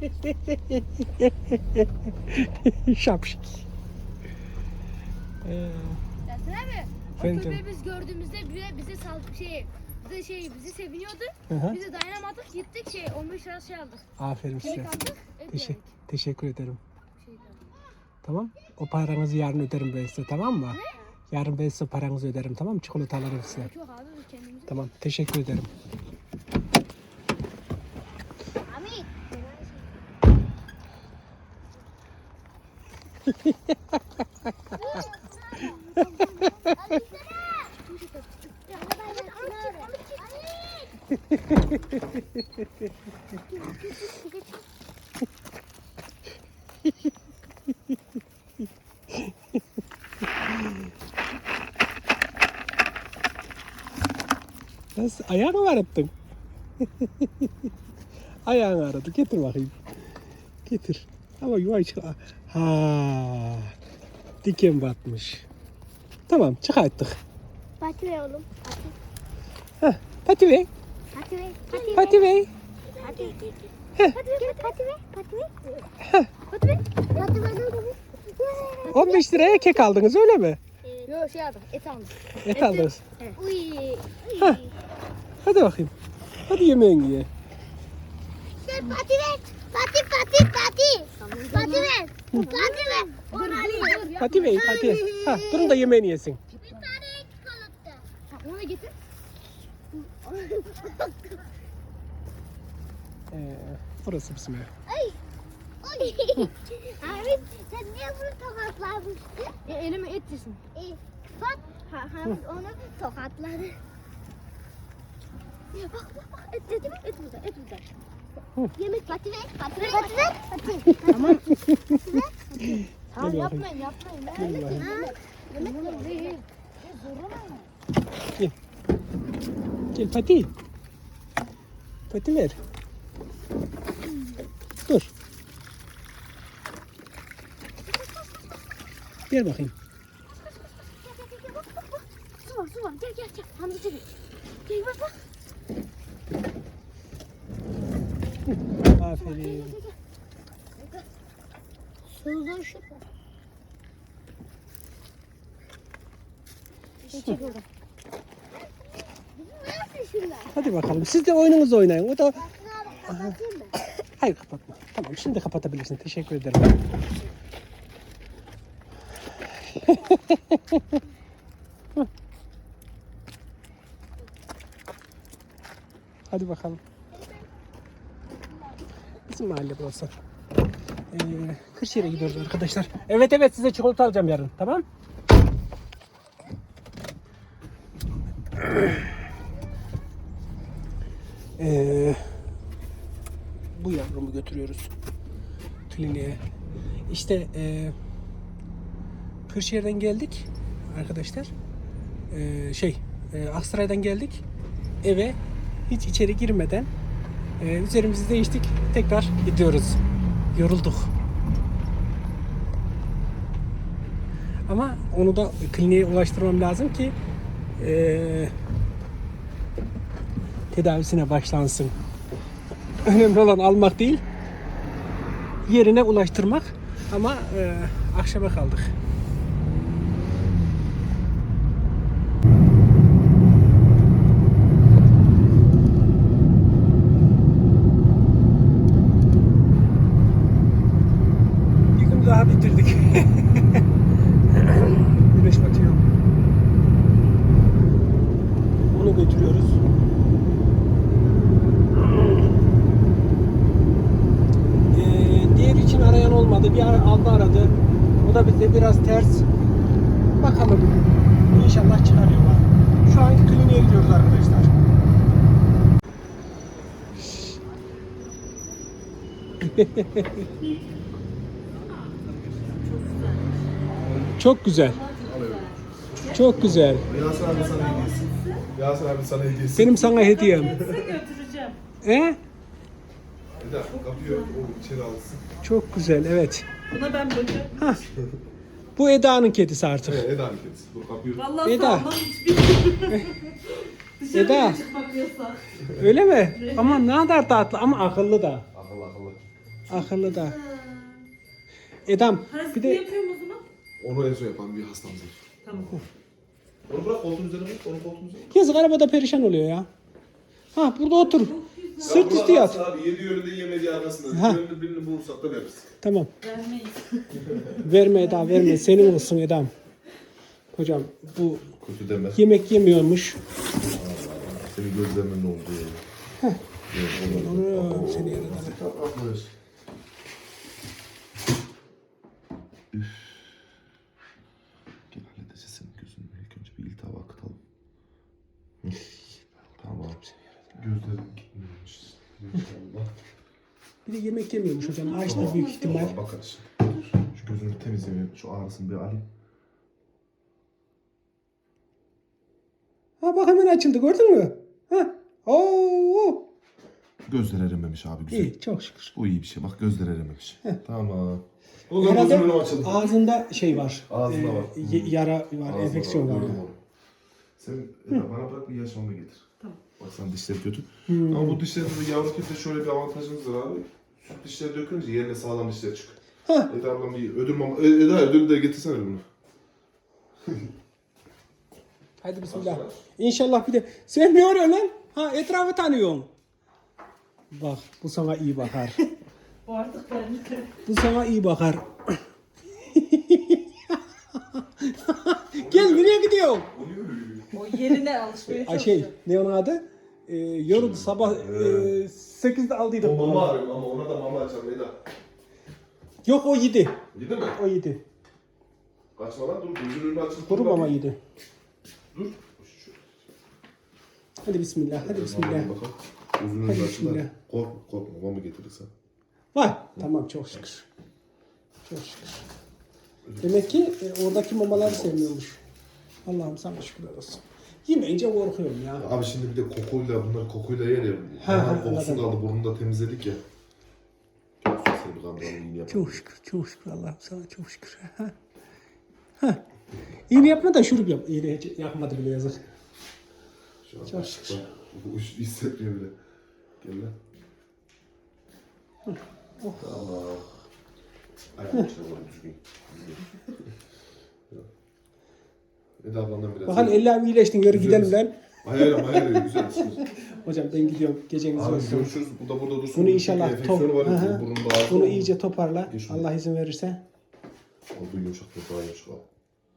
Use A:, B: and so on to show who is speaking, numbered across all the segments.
A: Şapşik. Ee,
B: Yasin abi. O
A: Efendim?
B: köpeği biz gördüğümüzde bize, bize sal şey bize şey bizi seviniyordu.
A: Hı hı.
B: Biz de dayanamadık gittik şey 15 lira şey aldık.
A: aferin size.
B: aldık. Et
A: Teşe-
B: yedik.
A: teşekkür ederim.
B: Şey.
A: Tamam. O paranızı yarın öderim ben size tamam mı? Yarın ben size paranızı öderim tamam mı? Çikolata alırım size.
B: Yok abi biz kendimize.
A: Tamam. Teşekkür ederim.
B: Abi.
A: Nasıl? Ayağını mı ağrıttın? Ayağını ağrıdı. Getir bakayım. Getir. Ama yuva çık. Ha. Diken batmış. Tamam çıkarttık.
B: Pati ver oğlum. Pati.
A: Heh, pati ver.
B: Pati ver. Pati
A: Pati ver.
B: Pati.
A: Heh.
B: Pati ver. Pati ver. Pati ver. Pati ver. Pati ver.
A: 15 liraya kek aldınız öyle mi?
B: Yok şey aldık. Et aldık.
A: Et aldınız.
B: Uy.
A: Heh. Hadi bakayım. Hadi yemeğini ye.
B: Sen Pati ver. Pati ver. Pati ver
A: pati. Ha, durun da yemeğini yesin.
B: Bir tane çikolata. Ha, onu getir.
A: Ee, burası bizim ev.
B: Ay. Ay. Abi sen niye bunu tokatlamıştın? E, elime et yesin. E, bak. Ha, ha, onu tokatladı. Ya bak bak bak et dedi mi? Et burada et burada. Yemek pati ver. Pati ver. Pati ver. Pati. Tamam. Tamam
A: Gel
B: yapmayın yapmayın.
A: Gel bakayım.
B: Yemek değil.
A: Gel pati. Pati ver. Dur. Gel bakayım.
B: Su var su var gel gel gel. Hamza gel. Gel bak bak.
A: Aferin.
B: Soluğun şu.
A: Hadi bakalım. Siz de oyununuzu oynayın. O da... Hayır kapatma. Tamam şimdi kapatabilirsin. Teşekkür ederim. Hadi bakalım. Bizim mahalle burası. Ee, Kırşehir'e gidiyoruz arkadaşlar. Evet evet size çikolata alacağım yarın. Tamam? Ee, bu yavrumu götürüyoruz kliniğe. İşte e, Kırşehir'den geldik arkadaşlar. E, şey e, Aksaray'dan geldik eve hiç içeri girmeden e, üzerimizi değiştik tekrar gidiyoruz. Yorulduk. Ama onu da kliniğe ulaştırmam lazım ki e, tedavisine başlansın. Önemli olan almak değil, yerine ulaştırmak. Ama e, akşama kaldık. Bir gün daha bitirdik. Güneş batıyor. Onu götürüyoruz. Ee, diğer için arayan olmadı. Bir ara, abla aradı. Biraz ters. Bakalım. İnşallah çıkarıyorlar. Şu anki kliniğe gidiyoruz arkadaşlar. Çok güzel. Çok güzel.
C: Yasir abi sana hediyesi. Yasir abi sana hediyesi.
A: Benim sana hediyem.
D: götüreceğim.
A: E?
C: Bir dakika kapıyı o içeri alsın.
A: Çok güzel evet.
D: Buna ben bakıyorum.
A: Hah. Bu Eda'nın kedisi artık.
C: Evet Eda kedisi. Dur kapıyı.
D: Vallahi
A: Eda.
D: sağlam hiçbir Dışarı
A: Eda.
D: bile çıkmak yasak.
A: Öyle mi? Ama ne kadar tatlı ama akıllı da.
C: Akıllı akıllı.
A: Akıllı da. Edam bir
D: Parasını
A: de
D: yapıyorum o zaman.
C: Onu en son yapan bir hastamız var.
D: Tamam.
C: Onu bırak koltuğun üzerine bırak. Onu koltuğun üzerine.
A: yazık arabada perişan oluyor ya. Ha burada otur. Sırt üstü yat.
C: Abi yedi yönünde yemediği arkasında.
A: Ha.
C: Yönünde birini bulursak da veririz.
A: Tamam.
D: Vermeyiz.
A: Verme Eda verme. Senin olsun Edam. Hocam bu
C: Kötü deme.
A: yemek yemiyormuş.
C: Senin gözlerinin ne oldu ya?
A: Onu seni yaradan.
C: Arkadaş. Üf. Gel halledeceğiz senin gözünü. İlk önce bir iltihap akıtalım. tamam. Gözlerim gitmemiş. İnşallah.
A: De yemek yemiyormuş hocam. Açtır büyük ihtimal.
C: Tamam bakarız. Şu gözünü bir temizleyeyim. Şu ağrısını bir alayım.
A: Ha bak hemen açıldı gördün mü? Ha. Oo.
C: Gözler erememiş abi güzel.
A: İyi çok şükür.
C: Bu iyi bir şey. Bak gözler erememiş. Tamam. O zaman
A: Herhalde
C: gözümün önü açıldı.
A: ağzında şey var.
C: Ağzında
A: Ee,
C: var.
A: y- yara var,
C: Ağzına
A: enfeksiyon
C: bak,
A: var.
C: onu. Sen Eda, bana bırak bir yaşamı getir.
D: Tamam.
C: Bak sen dişleri kötü.
A: Hmm.
C: Ama bu dişlerde de yavru kefte şöyle bir avantajımız var abi. Süt dişleri dökünce yerine sağlam dişler çıkıyor.
A: Ha.
C: Eda ablam bir ödül mama... E, Eda ödülü de getirsene bunu.
A: Hadi bismillah. İnşallah bir de sen ne arıyorsun lan? Ha etrafı tanıyorsun. Bak bu sana iyi bakar.
D: Bu artık ben.
A: Bu sana iyi bakar. Gel nereye gidiyorsun?
D: O yerine alışmaya
A: Ay şey ne onun adı? Ee, yoruldu sabah e, 8'de aldıydık.
C: O mama arıyorum ama ona da mama açalım Eda.
A: Yok o yedi.
C: Yedi mi?
A: O yedi.
C: Kaçma lan dur gözünün önünü açın.
A: Kuru mama yedi.
C: Dur. Şu-
A: Hadi bismillah. Hadi bismillah.
C: Bakalım. Gözünün
A: Hadi
C: önünü da.
A: bismillah.
C: Korkma korkma mama getirirsen.
A: Var. Tamam çok şükür. Çok şükür. Demek ki e, oradaki mamaları sevmiyormuş. Allah'ım sana şükürler olsun. Yemeyince korkuyorum ya.
C: Abi şimdi bir de kokuyla bunlar kokuyla yer ya.
A: Ha, ha,
C: Mama kokusunu da
A: anladım.
C: aldı burnunu da temizledik ya. Çok sesli bir yapalım.
A: Çok şükür, çok şükür Allah'ım sana çok şükür. Ha. Ha. İğne yapma da şurup yap. İğne hiç yapmadı bile yazık.
C: Şu an
A: Çok şükür.
C: Bu iş hissetmiyor bile. Gel lan.
A: Oh.
C: Tamam. İşte böyle düzgün. Eda ablandan biraz.
A: Bakalım ellerim iyileştin yürü
C: Güzel.
A: gidelim lan.
C: Hayır hayır güzel.
A: Hocam ben gidiyorum. Geceniz
C: Abi
A: olsun.
C: görüşürüz. Bu da burada dursun.
A: Bunu inşallah top,
C: var.
A: Bunu iyice toparla.
C: Geç şunu.
A: Allah izin verirse.
C: Oldu yumuşak toprağı yumuşak. al.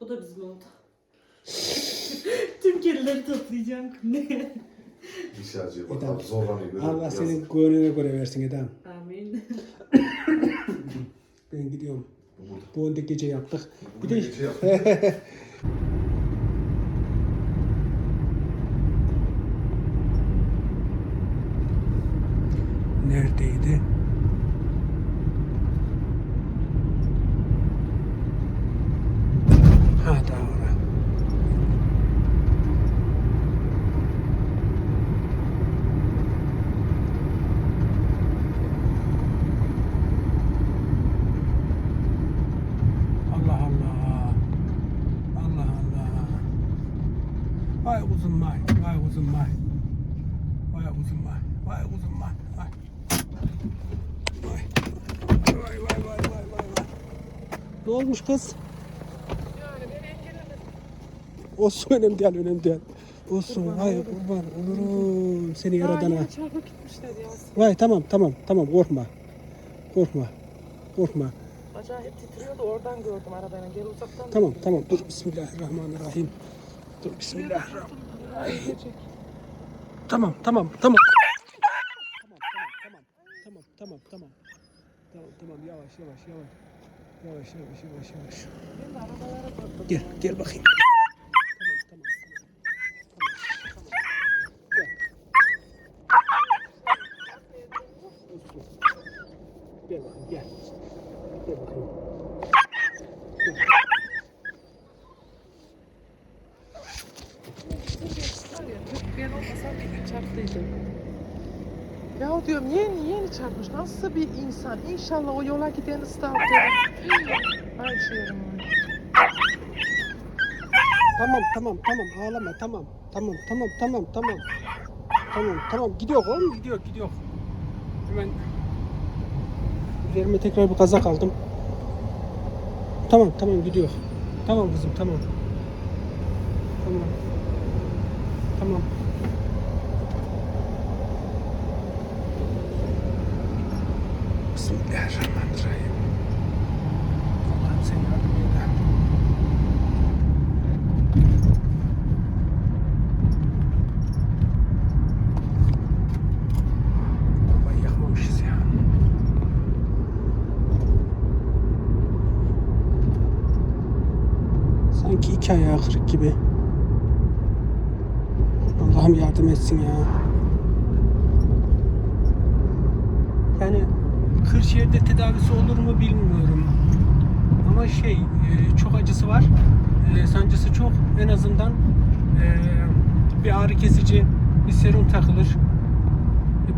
D: Bu da bizim oldu. Tüm kedileri toplayacağım. Ne?
C: Diş acıyor. Bak
A: Eda.
C: abi zorlanıyor. böyle
A: Allah
C: yazık.
A: senin gönlüne göre versin Edem.
D: Amin.
A: Ben gidiyorum.
C: Bu burada.
A: Bu önde gece yaptık. Bir
C: Bir
A: de
C: de şey
A: neredeydi? Allah Allah. Allah Allah. Vay uzun vay. Vay uzun vay. Vay uzun vay. Vay uzun. Vay. Vay. Vay vay vay vay vay vay. Ne olmuş kız? Olsun önemli değil, önemli değil. Olsun, vay kurban olurum seni yaradana.
E: Çarpıp gitmişler ya.
A: Vay tamam tamam tamam korkma. Korkma. Korkma.
E: Acayip titriyordu oradan gördüm arabayla. Gel uzaktan.
A: Tamam tamam dur Bismillahirrahmanirrahim. Dur Bismillahirrahmanirrahim. Tamam tamam tamam. Tamam tamam tamam tamam tamam. Tamam tamam yavaş yavaş yavaş. Yavaş yavaş yavaş yavaş.
E: Ben de arabalara baktım.
A: Gel gel bakayım. Tamam tamam. tamam. Tamam, tamam. Gel. Olsun. Gel bakayım gel. Gel bakayım.
E: Var ya, Ben olmasam çarptıydı. Ya diyorum yeni yeni çarpmış. Nasıl bir insan? İnşallah o yola giden ıslah Ay şeyim.
A: Tamam tamam tamam ağlama tamam. Tamam tamam tamam tamam. Tamam tamam gidiyor oğlum gidiyor gidiyor. Hemen Üzerime tekrar bir kazak aldım. Tamam tamam gidiyor. Tamam kızım tamam. Tamam. Tamam. Bismillahirrahmanirrahim. Allah'ım sen yardım eyle. Bombayı yakmamışız ya. Sanki iki ayağı kırık gibi. Allah'ım yardım etsin ya. Yani Kırşehir'de tedavisi olur mu bilmiyorum. Ama şey e, çok acısı var. E, sancısı çok. En azından e, bir ağrı kesici, bir serum takılır.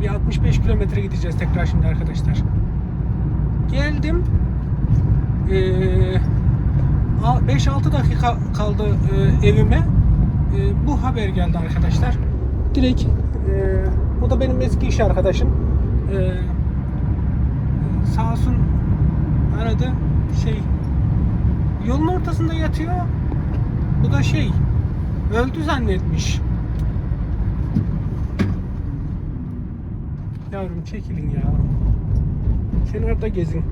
A: Bir 65 kilometre gideceğiz tekrar şimdi arkadaşlar. Geldim. E, 5-6 dakika kaldı e, evime. E, bu haber geldi arkadaşlar. Direkt e, o da benim eski iş arkadaşım. E, sağ olsun aradı şey yolun ortasında yatıyor. Bu da şey öldü zannetmiş. Yavrum çekilin ya. Kenarda gezin.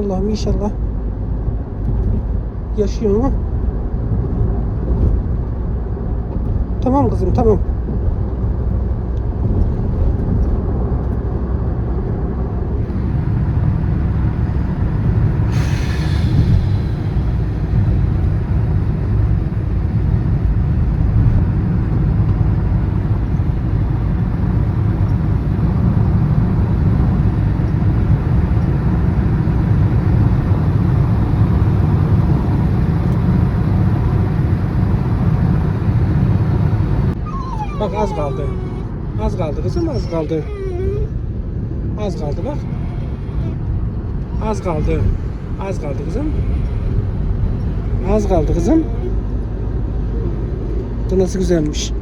A: Allah'ım inşallah yaşıyor mu? Tamam kızım tamam. Bak az kaldı. Az kaldı kızım az kaldı. Az kaldı bak. Az kaldı. Az kaldı kızım. Az kaldı kızım. Bu nasıl güzelmiş.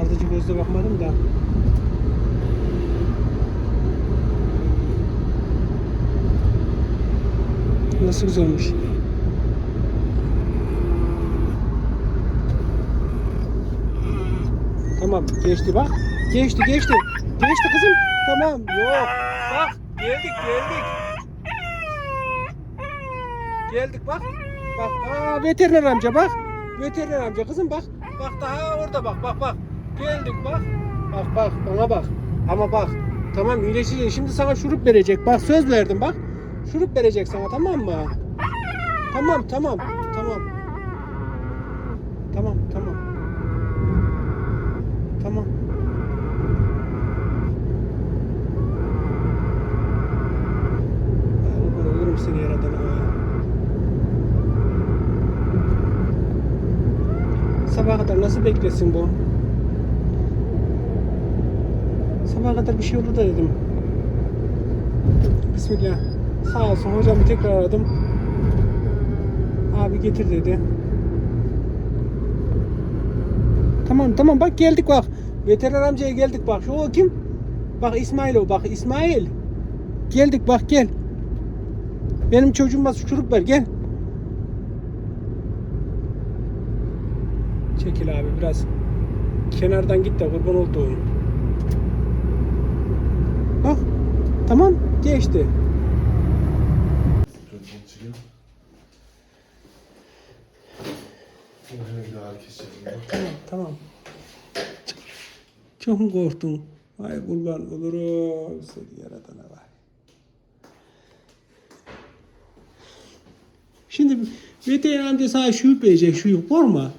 A: Ardıcı gözle bakmadım da. Nasıl güzelmiş. Tamam geçti bak. Geçti geçti. Geçti kızım. Tamam yok. Bak geldik geldik. Geldik bak. Bak aa veteriner amca bak. Veteriner amca kızım bak. Bak daha orada bak bak bak. Geldik bak. Bak bak bana bak. Ama bak. Tamam iyileşecek. Şimdi sana şurup verecek. Bak söz verdim bak. Şurup verecek sana tamam mı? Tamam. Tamam. Tamam tamam. Tamam. Seni yaradan ha. Sabaha kadar nasıl beklesin bu? Sabaha kadar bir şey olur da dedim. Bismillah. Sağ olsun hocamı tekrar aradım. Abi getir dedi. Tamam tamam bak geldik bak. Veteriner amcaya geldik bak. Şu o kim? Bak İsmail o bak İsmail. Geldik bak gel. Benim çocuğuma şurup ver gel. Çekil abi biraz. Kenardan git de kurban olduğum. Bak. Tamam geçti. Tamam tamam. Çok mu korktun? Ay kurban olurum seni yaratana var. Şimdi veteriner amca sana şu verecek şu yok korkma.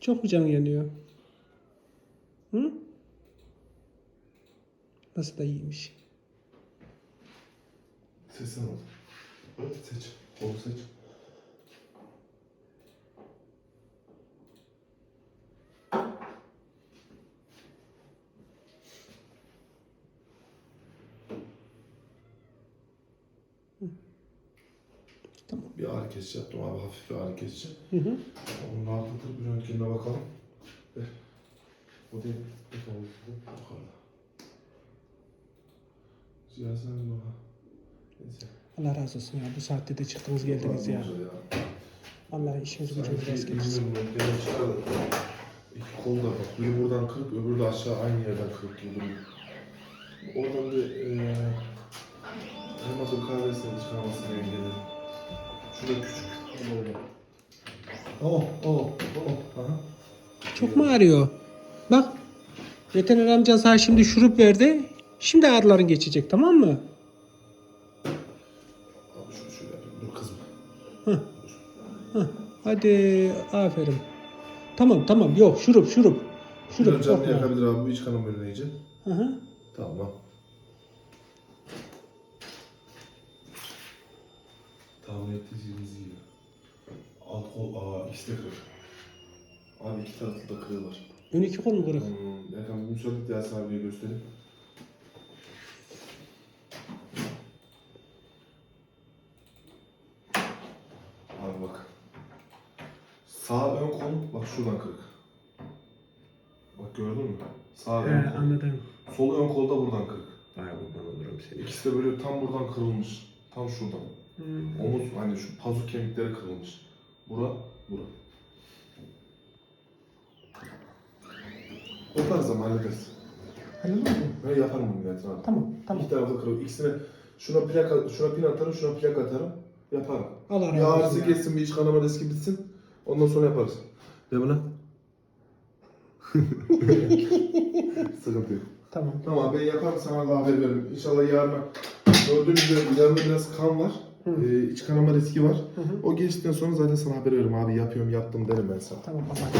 A: Çok mu canın yanıyor? Hı? Nasıl da iyiymiş.
C: Sesini al. Evet, seç. Onu seç. Bir ağrı kesici yaptım abi hafif bir ağrı kesici.
A: Hı hı.
C: Onu rahatlatır bir röntgenine bakalım. Ver. O değil. Bakın o yukarıda. Ziya sen bana. Neyse.
A: Allah razı olsun ya. Bu saatte de çıktınız geldiniz ya. Allah işinizi gücünüzü rast getirsin.
C: İki kol da bak. Biri buradan kırık öbürü de aşağı aynı yerden kırık gibi duruyor. Oradan bir eee Elmasın kahvesini çıkarmasını engelledim. Şurada küçük. Oh, oh, oh. Aha.
A: Çok mu ağrıyor? Bak. Veteriner amcan sana şimdi şurup verdi. Şimdi ağrıların geçecek tamam mı?
C: Abi şunu şöyle yapayım. Dur kızma.
A: Hı. Hı. Hadi aferin. Tamam tamam yok şurup şurup. Şurup
C: canlı
A: sokma.
C: yakabilir abi. Bu iç kanama önüne iyice.
A: Hı hı.
C: Tamam. Tahmin ettiğiniz gibi. Alt kol, aa ikisi de kırık. Abi iki tarafta da kırığı var.
A: Ön iki kol mu kırık?
C: Hmm, Erkan bir müsaade Yasin abiye göstereyim. Abi bak. Sağ ön kol bak şuradan kırık. Bak gördün mü? Sağ ön
A: He
C: kol.
A: anladım.
C: Sol ön kolda buradan kırık.
A: Ay kurban olurum seni.
C: İkisi de böyle tam buradan kırılmış. Tam şuradan.
A: Hmm.
C: Omuz hani şu pazu kemikleri kırılmış. Bura, bura. Yaparız ama hallederiz.
A: Hallolur mu?
C: Ben yaparım bunu Metin abi.
A: Tamam tamam.
C: İki tarafı kırık. İkisine şuna plak, şuna pin atarım, şuna plak atarım. Yaparım.
A: Allah
C: Bir
A: razı olsun.
C: ağrısı
A: ya.
C: geçsin, bir iç kanama riski bitsin. Ondan sonra yaparız. Ne buna? Sıkıntı yok.
A: Tamam.
C: Tamam ben yaparım sana da haber veririm. İnşallah yarına gördüğünüz gibi yarın biraz kan var.
A: Hı.
C: Ee, iç kanama riski var.
A: Hı hı.
C: O geçtikten sonra zaten sana haber veririm abi yapıyorum yaptım derim ben sana.
A: Tamam Allah.